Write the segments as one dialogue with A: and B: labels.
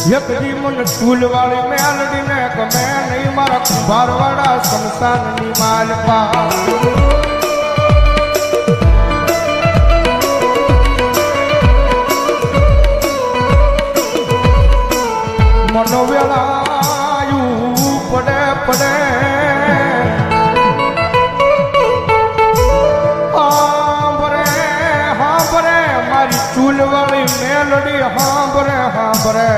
A: અને ચૂલવાળી મેલડીને ગમે નહીં, મારા કુંભારવાળા શમશાનની માલપા મનોવેલાયું પડે પડે. હાંભરે હાંભરે, મારી ચૂલવાળી મેલડી, હાંભરે હાંભરે.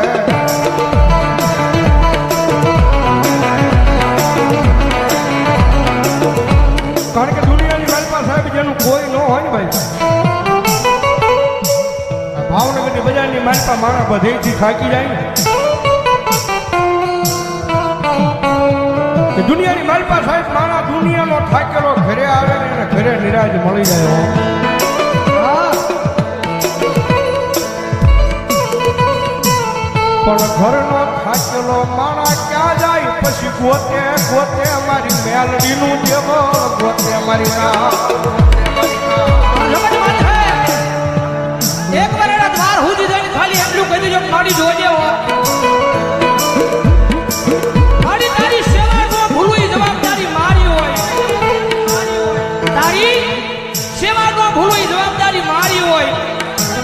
A: માલપા માણા બધેથી થાકી જાય ને? દુનિયાની માલપા સાહેબ માણા દુનિયાનો થાકેલો ઘરે આવે ને એને ઘરે નિરાજ મળી જાય પણ ઘરનો થાકેલો માણા ક્યાં જાય? પછી ગોતે ગોતે અમારી મેલડીનું દેવળ ગોતે અમારી ના
B: એક વાર સુધી જઈને ખાલી એટલું કહી દેજો મારી જોજે હો. મારી તારી સેવા નો ભૂલવું જવાબદારી મારી હોય. સેવા નો ભૂલવી જવાબદારી મારી હોય.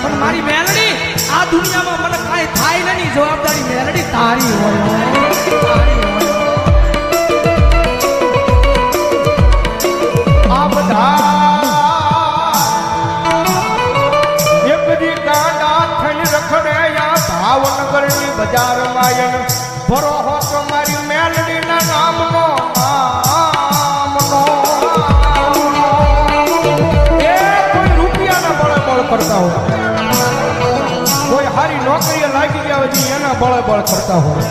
B: પણ મારી મેલડી, આ દુનિયામાં મને કાંઈ થાય નહીં. જવાબદારી મેલડી તારી હોય. તારી
A: એન ભરો હો તમારી મેલડીના નામનો નામનો કરતા હોય. કોઈ હારી નોકરીએ લાગી ગયા હોય એના બળે બળ કરતા હોય.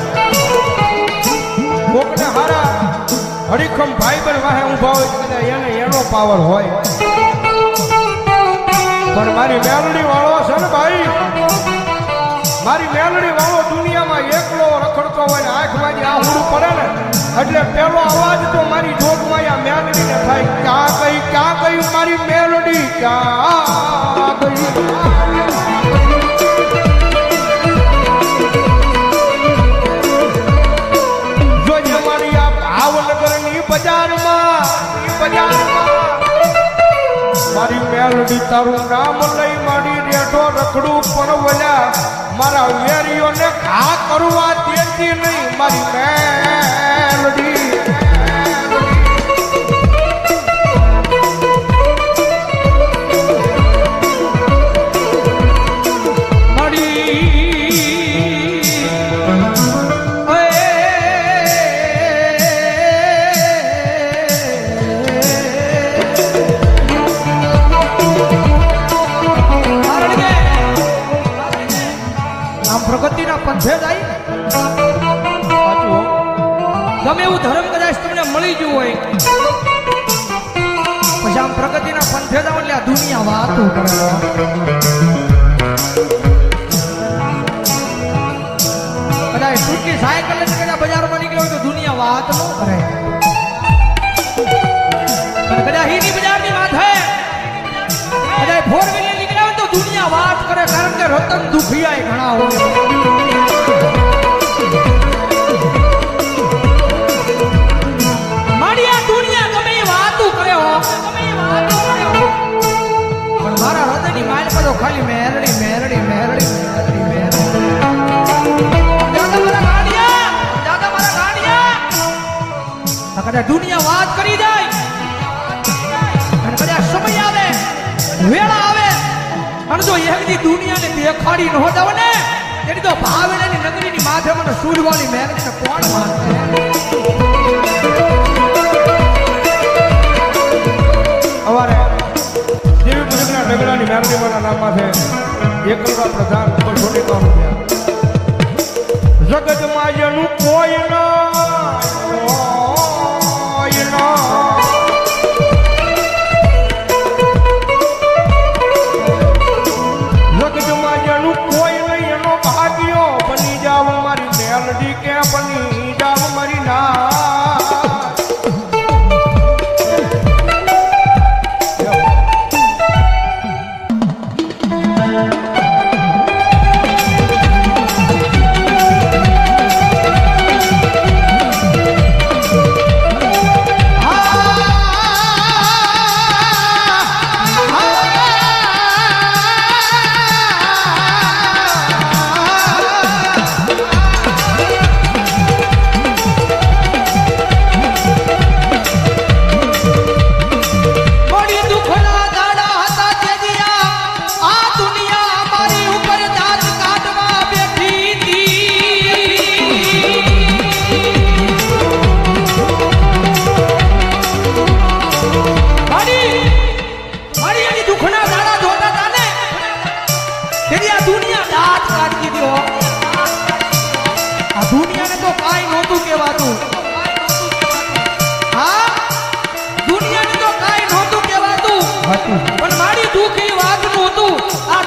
A: કોકને હારા હરીખમ ભાઈ બન વાહે ઊભા હોય તો એને એનો પાવર હોય. પણ મારી મેલડી વાળો છે ને ભાઈ, મારી મેલડી વાળો એકલો રખડતો હોય ને આંખમાંથી આહુડું પડે ને, એટલે પેલો અવાજ તો મારી જોગમાં આ મેલડીને થાય ક્યાં ગઈ ક્યાં ગઈ મારી મેલડી? ક્યાં ગઈ? મારી મેલડી તારું નામ લઈ મારી રેઠો રખડું પણ વળ્યા મારા વેરીઓને ઘા કરવા મારી મેલડી.
B: દુનિયા વાતો કરવા કદાચ સાયકલ લઈને કદાચ બજારમાં નીકળ્યો તો દુનિયા વાત ન કરે કદાચ હીની બજારની વાત હે કદાચ ફોર વ્હીલર હોય તો દુનિયા વાત કરે કારણ કે રતન દુખિયા ઘણા હોય દુનિયા વાત કરી જાય. સમય આવે, વેળા આવે. અને જો એકદી દુનિયાને દેખાડી ન હોતા ને તો ભાવેલાની નગરીની માધ્યમને મને સૂરવાળી મેરડીને કોણ માનશે
A: અમારે દેવી પૂજકના ડગલાની મેરડીમાના નામમાં છે એકલવા પ્રધાન ઉપર છોટી કામ જગતમાં જેનું તો કાંઈ નહોતું કહેવાતું. હા? દુનિયાને તો કાંઈ નહોતું કહેવાતું. પણ મારી દુઃખ એ વાતનું હતું. આ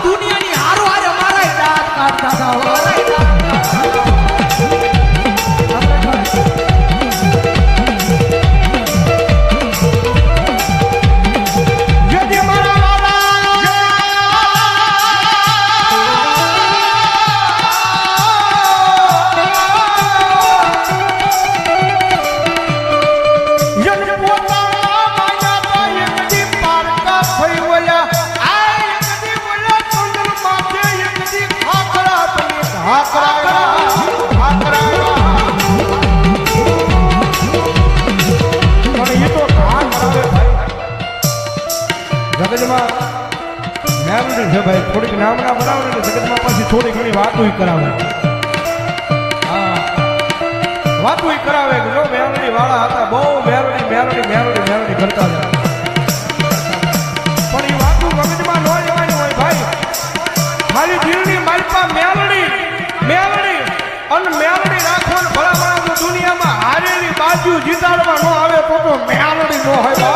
A: વાતું કરાવે. વાતું કરાવે જો મેરડી વાળા હતા, બહુ મેરડી મેરડી મેરડી મેરડી કરતા હતા. પણ એ વાતું મગજમાં ન લેવાની હોય ભાઈ. ખાલી જીવની માલપા મેરડી મેરડી. અને મેરડી રાખવાનું ભલામણા દુનિયામાં હારેલી બાજુ જીતાડવા ન આવે તો
B: મેરડી ન હોય.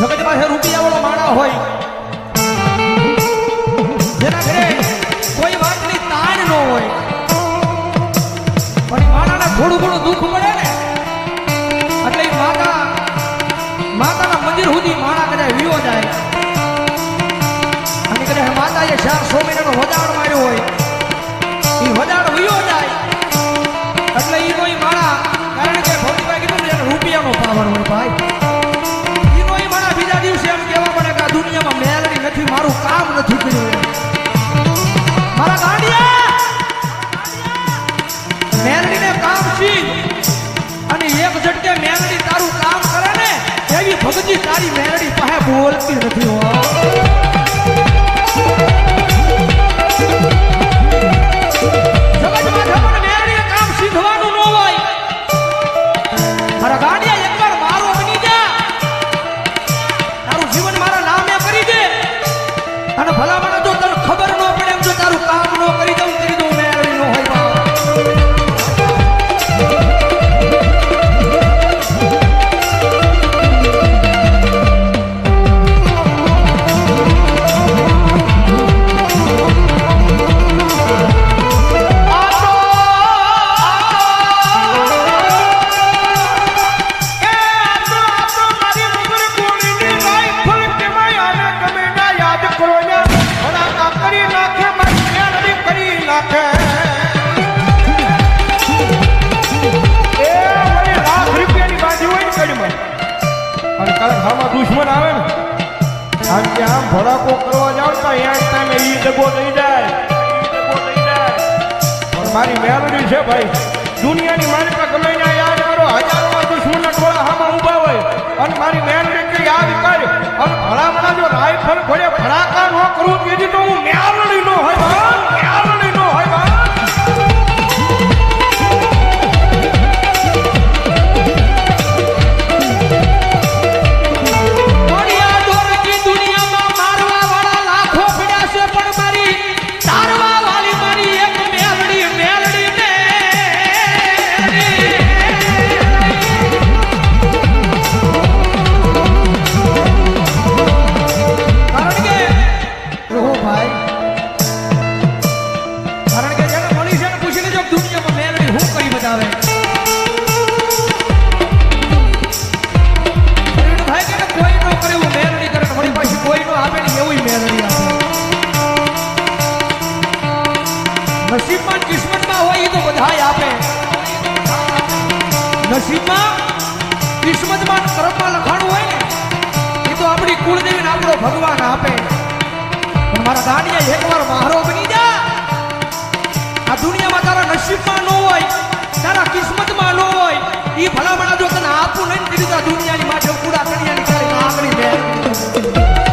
B: જગત પાસે રૂપિયા વાળો માણા હોય. જેના ઘરે કોઈ વાતની તાણ ન હોય. પણ માણાને થોડું ઘણું દુઃખ મળે ને, એટલે માતા, માતાના મંદિર સુધી માણા કદાચ વિયો જાય. અને કદાચ માતાએ ચાર સો મહિના નો વધારો માર્યો હોય. તારી મેલડી પાસે બોલતી નથી હો.
A: ભડાકો કરવા જાવ તો એક જ એ દગો થઈ જાય. પણ મારી મેલડી છે ભાઈ, દુનિયાની મારી પાસે ગમે ત્યાં યાદ કરો, હજારોમાં દુશ્મનના ટોળા હામાં ઊભા હોય. અને મારી મેલડી કે યાદ કર, અને ભલામણા જો રાઈફલ ખોલે ભડાકા ન કરું તેથી તો હું મેલડી
B: નસીબમાં કિસ્મતમાં હોય એ તો બધાય આપે. નસીબમાં કિસ્મતમાં કર્મમાં લખાણું હોય ને, એ તો આપણી કુળદેવી ને આપણો ભગવાન આપે. પણ મારા દાંડિયા એકવાર મારો બની જા. આ દુનિયામાં તારા નસીબમાં ન હોય, તારા કિસ્મતમાં ન હોય, એ ભલામણા જો તને આપું નહીં આ દુનિયાની માથે કુડા કડિયાની તારી આંગળી બે